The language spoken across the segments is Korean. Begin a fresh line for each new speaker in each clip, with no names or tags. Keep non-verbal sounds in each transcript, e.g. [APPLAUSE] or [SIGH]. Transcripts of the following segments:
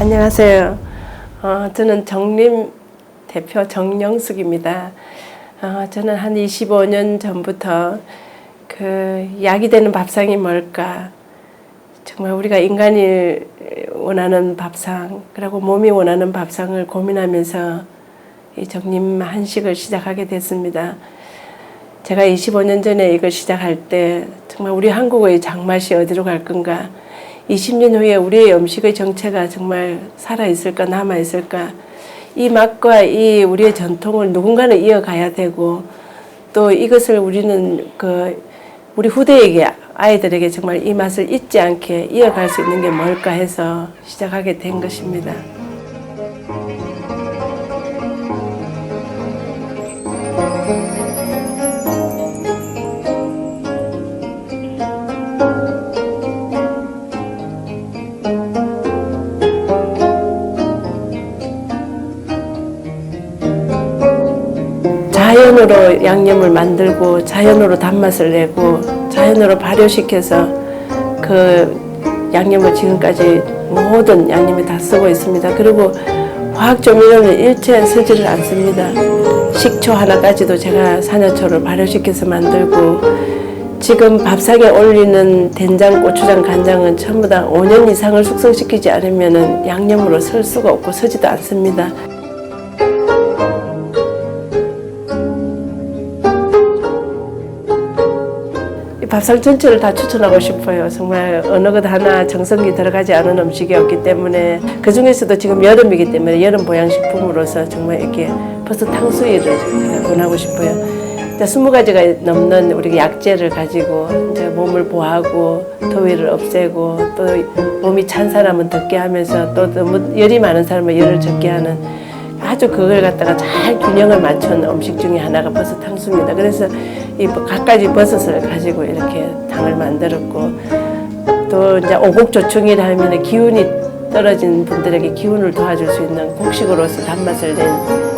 안녕하세요. 어, 저는 정림 대표 정영숙입니다. 어, 저는 한 25년 전부터 그 약이 되는 밥상이 뭘까? 정말 우리가 인간이 원하는 밥상, 그리고 몸이 원하는 밥상을 고민하면서 이 정림 한식을 시작하게 됐습니다. 제가 25년 전에 이걸 시작할 때 정말 우리 한국의 장맛이 어디로 갈 건가? 20년 후에 우리의 음식의 정체가 정말 살아 있을까 남아 있을까? 이 맛과 이 우리의 전통을 누군가는 이어가야 되고 또 이것을 우리는 그 우리 후대에게 아이들에게 정말 이 맛을 잊지 않게 이어갈 수 있는 게 뭘까 해서 시작하게 된 것입니다. 자연으로 양념을 만들고 자연으로 단맛을 내고 자연으로 발효시켜서 그 양념을 지금까지 모든 양념에 다 쓰고 있습니다. 그리고 화학 조미료는 일체 쓰지를 않습니다. 식초 하나까지도 제가 산야초를 발효시켜서 만들고 지금 밥상에 올리는 된장, 고추장, 간장은 전부 다 5년 이상을 숙성시키지 않으면 양념으로 쓸 수가 없고 쓰지도 않습니다. 밥상 전체를 다 추천하고 싶어요. 정말 어느 것 하나 정성이 들어가지 않은 음식이었기 때문에 그 중에서도 지금 여름이기 때문에 여름 보양식품으로서 정말 이렇게 벌써 탕수육을 권하고 싶어요. 이제 20가지가 넘는 우리 약재를 가지고 이제 몸을 보하고 더위를 없애고 또 몸이 찬 사람은 덥게 하면서 또 너무 열이 많은 사람은 열을 적게 하는 아주 그걸 갖다가 잘 균형을 맞춘 음식 중에 하나가 버섯 탕수입니다. 그래서 이 갖가지 버섯을 가지고 이렇게 탕을 만들었고 또 이제 오곡조충이라 하면 기운이 떨어진 분들에게 기운을 도와줄 수 있는 곡식으로서 단맛을 낸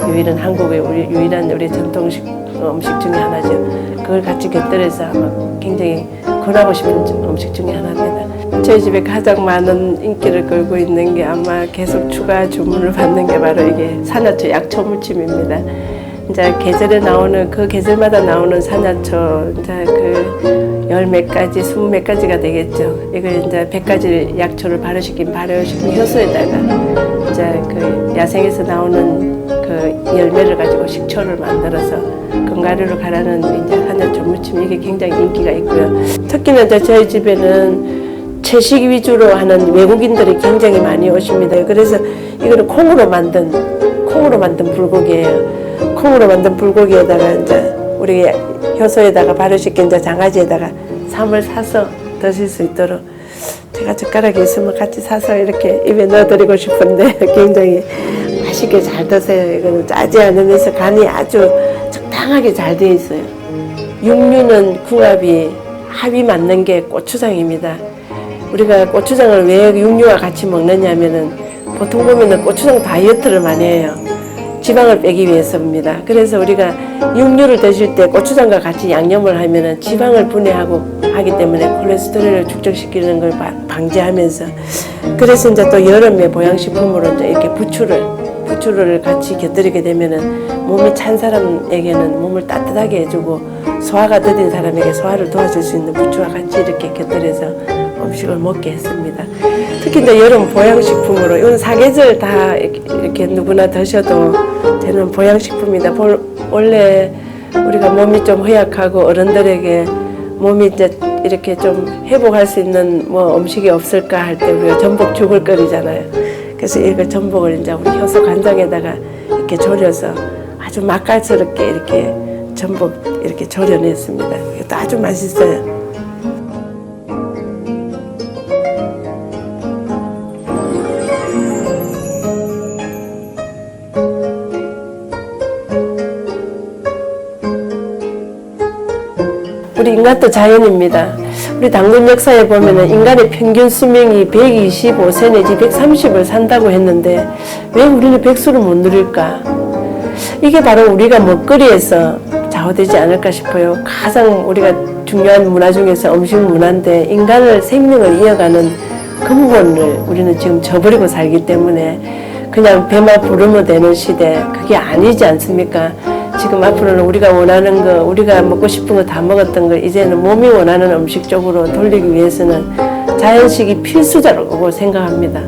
유일한 한국의 우리 유일한 우리 전통식 음식 중에 하나죠. 그걸 같이 곁들여서 아마 굉장히 권하고 싶은 음식 중에 하나입니다. 저희 집에 가장 많은 인기를 끌고 있는 게 아마 계속 추가 주문을 받는 게 바로 이게 산야초 약초 무침입니다. 이제 계절에 나오는 그 계절마다 나오는 산야초 이제 그열몇 가지, 스무 몇 가지가 되겠죠. 이걸 이제 백 가지 약초를 발효시킨 발효시킨 효소에다가 이제 그 야생에서 나오는 그 열매를 가지고 식초를 만들어서 건가루로 갈아는 이제 한약초 무침 이게 굉장히 인기가 있고요. 특히나 이제 저희 집에는 채식 위주로 하는 외국인들이 굉장히 많이 오십니다. 그래서 이거는 콩으로 만든 콩으로 만든 불고기예요. 콩으로 만든 불고기에다가 이제 우리 효소에다가 발효시킨 이제 장아찌에다가 삶을 사서 드실 수 있도록 제가 젓가락이 있으면 같이 사서 이렇게 입에 넣어드리고 싶은데 [LAUGHS] 굉장히 맛있게 잘 드세요. 이거는 짜지 않으면서 간이 아주 적당하게 잘 돼 있어요. 육류는 궁합이 합이 맞는 게 고추장입니다. 우리가 고추장을 왜 육류와 같이 먹느냐면은 보통 보면은 고추장 다이어트를 많이 해요. 지방을 빼기 위해서입니다. 그래서 우리가 육류를 드실 때 고추장과 같이 양념을 하면은 지방을 분해하고 하기 때문에 콜레스테롤을 축적시키는 걸 바- 방지하면서 그래서 이제 또 여름에 보양식품으로 이제 이렇게 부추를 부추를 같이 곁들이게 되면은 몸이 찬 사람에게는 몸을 따뜻하게 해주고 소화가 더딘 사람에게 소화를 도와줄 수 있는 부추와 같이 이렇게 곁들여서 음식을 먹게 했습니다. 특히 이제 여름 보양식품으로 이건 사계절 다 이렇게, 누구나 드셔도 되는 보양식품이다. 볼- 원래 우리가 몸이 좀 허약하고 어른들에게 몸이 이제 이렇게 좀 회복할 수 있는 뭐 음식이 없을까 할 때 우리가 전복 죽을 끓이잖아요. 그래서 이거 전복을 이제 우리 효소 간장에다가 이렇게 졸여서 아주 맛깔스럽게 이렇게 전복 이렇게 졸여냈습니다. 이것도 아주 맛있어요. 우리 인간도 자연입니다. 우리 당군 역사에 보면은 인간의 평균 수명이 125세 내지 130을 산다고 했는데 왜 우리는 백수를 못 누릴까? 이게 바로 우리가 먹거리에서 좌우되지 않을까 싶어요. 가장 우리가 중요한 문화 중에서 음식 문화인데 인간을 생명을 이어가는 그 부분을 우리는 지금 저버리고 살기 때문에 그냥 배만 부르면 되는 시대 그게 아니지 않습니까? 지금 앞으로는 우리가 원하는 거, 우리가 먹고 싶은 거 다 먹었던 걸 이제는 몸이 원하는 음식 쪽으로 돌리기 위해서는 자연식이 필수자라고 생각합니다.